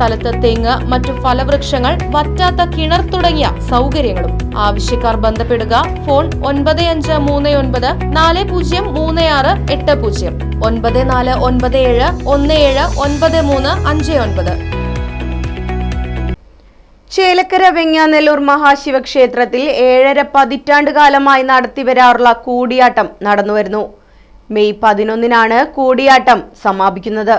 സ്ഥലത്ത് തെങ്ങ് മറ്റു ഫലവൃക്ഷങ്ങൾ വറ്റാത്ത കിണർ തുടങ്ങിയ സൗകര്യങ്ങളും. ആവശ്യക്കാർ ബന്ധപ്പെടുക ഫോൺ ഒൻപത് അഞ്ച് മൂന്ന് ഒൻപത് നാല് പൂജ്യം മൂന്ന് ആറ് എട്ട് പൂജ്യം. ഒൻപത് നാല് ഒൻപത് ഏഴ് ഒന്ന് ഏഴ് ഒൻപത് മൂന്ന് അഞ്ച് ഒൻപത്. ചേലക്കര വെങ്ങാനെല്ലൂർ മഹാശിവക്ഷേത്രത്തിൽ ഏഴര പതിറ്റാണ്ട് കാലമായി നടത്തിവരാറുള്ള കൂടിയാട്ടം നടന്നുവരുന്നു. മെയ് പതിനൊന്നിനാണ് കൂടിയാട്ടം സമാപിക്കുന്നത്.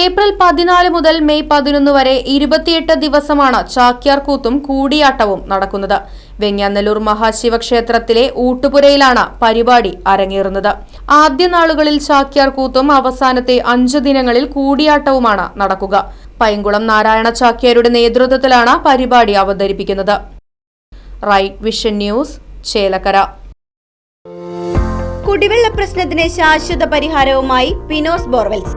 ഏപ്രിൽ പതിനാല് മുതൽ മെയ് പതിനൊന്ന് വരെ ഇരുപത്തിയെട്ട് ദിവസമാണ് ചാക്യാർകൂത്തും കൂടിയാട്ടവും നടക്കുന്നത്. വെങ്ങാനല്ലൂർ മഹാശിവക്ഷേത്രത്തിലെ ഊട്ടുപുരയിലാണ് പരിപാടി അരങ്ങേറുന്നത്. ആദ്യ നാളുകളിൽ ചാക്യാർകൂത്തും അവസാനത്തെ അഞ്ചു ദിനങ്ങളിൽ കൂടിയാട്ടവുമാണ് നടക്കുക. പൈങ്കുളം നാരായണ ചാക്യാരുടെ നേതൃത്വത്തിലാണ് പരിപാടി അവതരിപ്പിക്കുന്നത്. Right Vision News Chelakkara. കുടിവെള്ള പ്രശ്നത്തിന് ശാശ്വത പരിഹാരവുമായി പിനോസ് ബോർവെൽസ്.